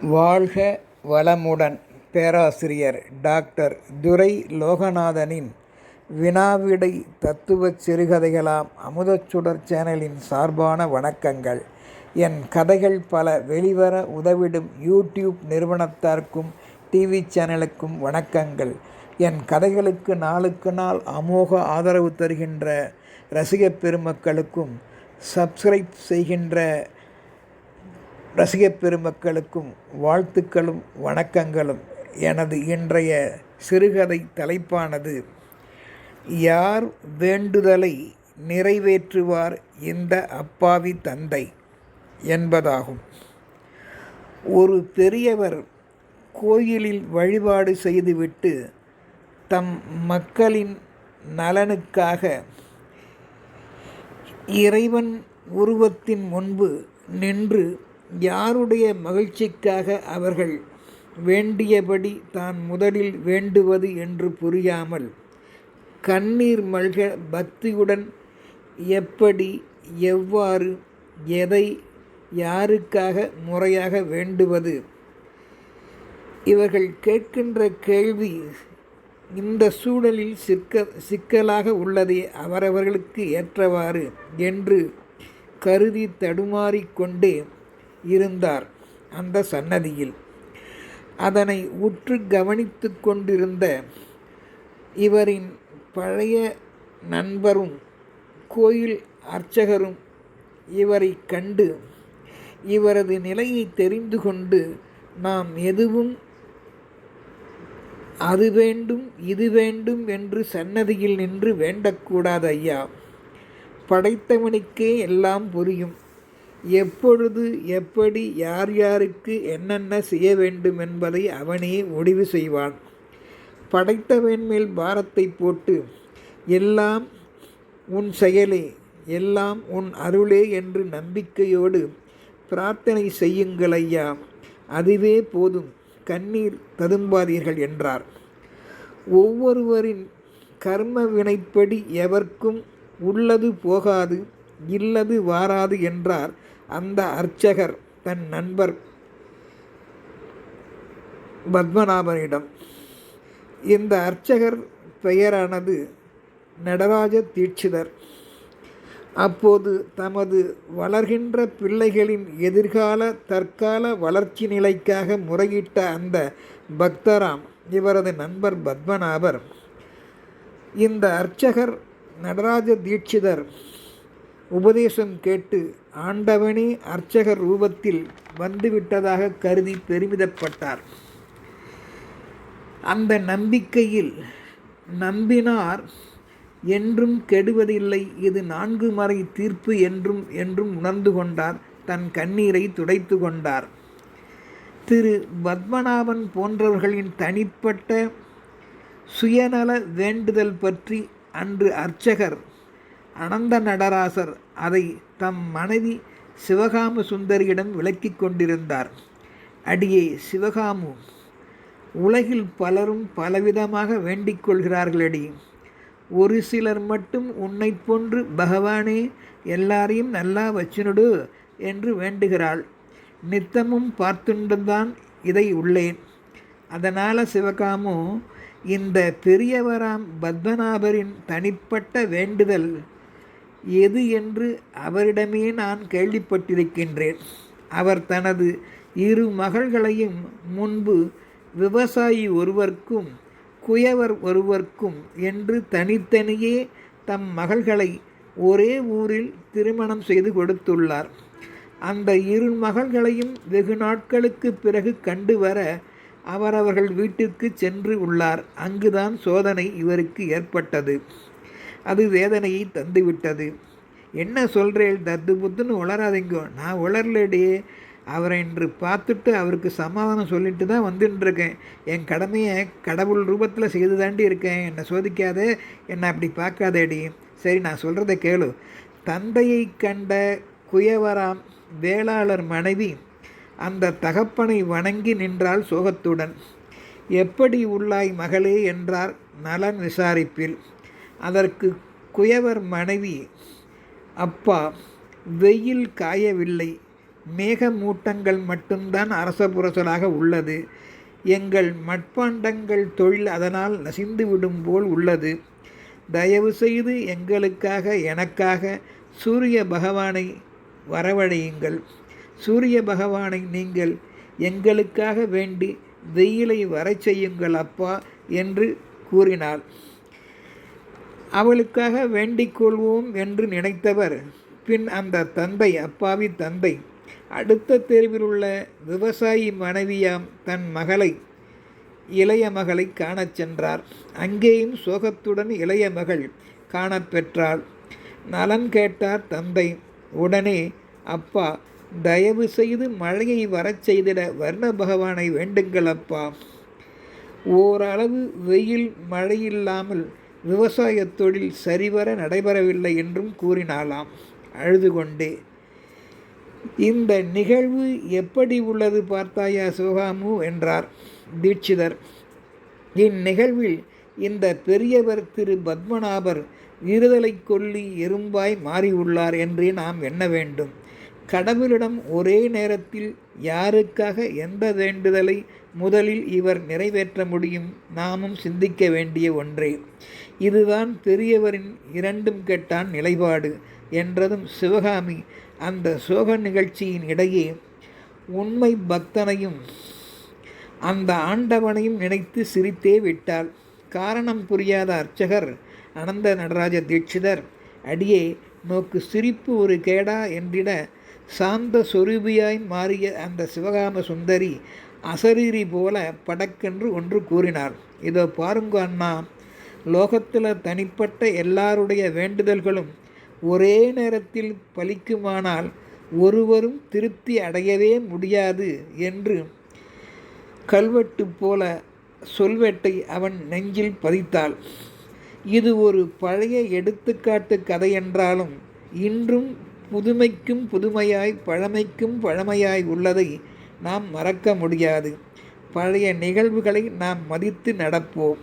வாழ்க வளமுடன் பேராசிரியர் டாக்டர் துரை லோகநாதனின் வினாவிடை தத்துவச் சிறுகதைகளாம் அமுதச்சுடர் சேனலின் சார்பான வணக்கங்கள். என் கதைகள் பல வெளிவர உதவிடும் யூடியூப் நிறுவனத்தார்க்கும் டிவி சேனலுக்கும் வணக்கங்கள். என் கதைகளுக்கு நாளுக்கு நாள் அமோக ஆதரவு தருகின்ற ரசிகப் பெருமக்களுக்கும் சப்ஸ்கிரைப் செய்கின்ற ரசிகப் பெருமக்களுக்கும் வாழ்த்துக்களும் வணக்கங்களும். எனது இன்றைய சிறுகதை தலைப்பானது யார் வேண்டுதலை நிறைவேற்றுவார் இந்த அப்பாவி தந்தை? என்பதாகும். ஒரு பெரியவர் கோயிலில் வழிபாடு செய்துவிட்டு தம் மக்களின் நலனுக்காக இறைவன் உருவத்தின் முன்பு நின்று யாருடைய மகிழ்ச்சிக்காக அவர்கள் வேண்டியபடி தான் முதலில் வேண்டுவது என்று புரியாமல் கண்ணீர் மல்க பக்தியுடன் எப்படி எவ்வாறு எதை யாருக்காக முறையாக வேண்டுவது? இவர்கள் கேட்கின்ற கேள்வி இந்த சூழலில் சிக்க சிக்கலாக உள்ளதே அவரவர்களுக்கு ஏற்றவாறு என்று கருதி தடுமாறிக்கொண்டே இருந்தார். அந்த சன்னதியில் அதனை உற்று கவனித்து கொண்டிருந்த இவரின் பழைய நண்பரும் கோயில் அர்ச்சகரும் இவரை கண்டு இவரது நிலையை தெரிந்து கொண்டு நாம் எதுவும் அது வேண்டும் இது வேண்டும் என்று சன்னதியில் நின்று வேண்டக்கூடாது ஐயா. படைத்தவனுக்கே எல்லாம் புரியும். எப்பொழுது எப்படி யார் யாருக்கு என்னென்ன செய்ய வேண்டும் என்பதை அவனே முடிவு செய்வான். படைத்தவன் மேல் பாரத்தை போட்டு எல்லாம் உன் செயலே எல்லாம் உன் அருளே என்று நம்பிக்கையோடு பிரார்த்தனை செய்யுங்கள் ஐயா. அதுவே போதும் கண்ணீர் ததும்பாதீர்கள் என்றார். ஒவ்வொருவரின் கர்ம வினைப்படி எவர்க்கும் உள்ளது போகாது இல்லது வாராது என்றார் அந்த அர்ச்சகர் தன் நண்பர் பத்மநாபனிடம் இந்த அர்ச்சகர் பெயரானது நடராஜ தீட்சிதர். அப்போது தமது வளர்கின்ற பிள்ளைகளின் எதிர்கால தற்கால வளர்ச்சி நிலைக்காக முறையிட்ட அந்த பக்தராம் இவரது நண்பர் பத்மநாபர். இந்த அர்ச்சகர் நடராஜ தீட்சிதர் உபதேசம் கேட்டு ஆண்டவனே அர்ச்சகர் ரூபத்தில் வந்துவிட்டதாக கருதி பெருமிதப்பட்டார். அந்த நம்பிக்கையில் நம்பினார் என்றும் கெடுவதில்லை இது நான்கு மறை தீர்ப்பு என்றும் என்றும் உணர்ந்து கொண்டார் தன் கண்ணீரை துடைத்து கொண்டார். திரு. பத்மநாபன் போன்றவர்களின் தனிப்பட்ட சுயநல வேண்டுதல் பற்றி அன்று அர்ச்சகர் அனந்த நடராசர் அதை தம் மனைவி சிவகாம சுந்தரியிடம் விளக்கி கொண்டிருந்தார். அடியே சிவகாமு உலகில் பலரும் பலவிதமாக வேண்டிக் கொள்கிறார்களடி. ஒரு சிலர் மட்டும் உன்னை போன்று பகவானே எல்லாரையும் நல்லா வச்சுனுடு என்று வேண்டுகிறாள். நித்தமும் பார்த்துண்டுதான் இதை உள்ளேன். அதனால் சிவகாமு இந்த பெரியவராம் பத்மநாபரின் தனிப்பட்ட வேண்டுதல் எது என்று அவரிடமே நான் கேள்விப்பட்டிருக்கின்றேன். அவர் தனது இரு மகள்களையும் முன்பு விவசாயி ஒருவர்க்கும் குயவர் ஒருவர்க்கும் என்று தனித்தனியே தம் மகள்களை ஒரே ஊரில் திருமணம் செய்து கொடுத்துள்ளார். அந்த இரு மகள்களையும் வெகு நாட்களுக்கு பிறகு கண்டு வர அவரவர்கள் வீட்டிற்கு சென்று உள்ளார். அங்குதான் சோதனை இவருக்கு ஏற்பட்டது. அது வேதனையை தந்துவிட்டது. என்ன சொல்கிறேன் தத்து புத்துன்னு உளராதிங்கோ நான் உளரலடி அவரை இன்று பார்த்துட்டு அவருக்கு சமாதானம் சொல்லிட்டு தான் வந்துட்டுருக்கேன் என் கடமையை கடவுள் ரூபத்தில் செய்து தாண்டி இருக்கேன். என்னை சோதிக்காத என்னை அப்படி பார்க்காதேடி. சரி நான் சொல்கிறத கேளு. தந்தையை கண்ட குயவராம் வேளாளர் மனைவி அந்த தகப்பனை வணங்கி நின்றால் சோகத்துடன். எப்படி உள்ளாய் மகளே என்றார் நலன் விசாரிப்பில். அதற்கு குயவர் மனைவி அப்பா வெயில் காயவில்லை. மேகமூட்டங்கள் மட்டும்தான் அரச புரசலாக உள்ளது. எங்கள் மட்பாண்டங்கள் தொழில் அதனால் நசிந்துவிடும் போல் உள்ளது. தயவு செய்து எங்களுக்காக எனக்காக சூரிய பகவானை வரவழையுங்கள். சூரிய பகவானை நீங்கள் எங்களுக்காக வேண்டி வெயிலை வரச் செய்யுங்கள் அப்பா என்று கூறினாள். அவளுக்காக வேண்டிக் கொள்வோம் என்று நினைத்தவர். பின் அந்த தந்தை அப்பாவி தந்தை அடுத்த தெருவில் உள்ள விவசாயி மனைவியாம் தன் மகளை இளைய மகளை காணச் சென்றார். அங்கேயும் சோகத்துடன் இளைய மகள் காணப்பெற்றாள் நலன் கேட்டார் தந்தை. உடனே அப்பா தயவு செய்து மழையை வரச் செய்திட வர்ண பகவானை வேண்டுங்கள் அப்பா. ஓரளவு வெயில் மழையில்லாமல் விவசாய தொழில் சரிவர நடைபெறவில்லை என்றும் கூறினாலாம் அழுது கொண்டே இந்த நிகழ்வு எப்படி உள்ளது பார்த்தாயா சிவகாமு? என்றார் தீட்சிதர். இந்நிகழ்வில் இந்த பெரியவர் திரு பத்மநாபர் விருதலை கொல்லி எறும்பாய் மாறியுள்ளார் என்றே நாம் எண்ண வேண்டும். கடவுளிடம் ஒரே நேரத்தில் யாருக்காக எந்த வேண்டுதலை முதலில் இவர் நிறைவேற்ற முடியும் நாமும் சிந்திக்க வேண்டிய ஒன்றே. இதுதான் பெரியவரின் இரண்டும் கெட்டான் நிலைப்பாடு என்றதும் சிவகாமி அந்த சோக நிகழ்ச்சியின் இடையே உண்மை பக்தனையும் அந்த ஆண்டவனையும் நினைத்து சிரித்தே விட்டாள். காரணம் புரியாத அர்ச்சகர் அனந்த நடராஜ தீட்சிதர் அடியே நோக்கு சிரிப்பு ஒரு கேடா என்றிட சாந்த சொரூபியாய் மாறிய அந்த சிவகாம சுந்தரி அசரீரி போல படக்கென்று ஒன்று கூறினார். இதோ பாருங்க அண்ணா லோகத்தில் தனிப்பட்ட எல்லாருடைய வேண்டுதல்களும் ஒரே நேரத்தில் பலிக்குமானால் ஒருவரும் திருப்தி அடையவே முடியாது என்று கல்வெட்டு போல சொல்வெட்டை அவன் நெஞ்சில் பதித்தாள். இது ஒரு பழைய எடுத்துக்காட்டு கதை என்றாலும் இன்றும் புதுமைக்கும் புதுமையாய் பழமைக்கும் பழமையாய் உள்ளதை நாம் மறக்க முடியாது. பழைய நிகழ்வுகளை நாம் மதித்து நடப்போம்.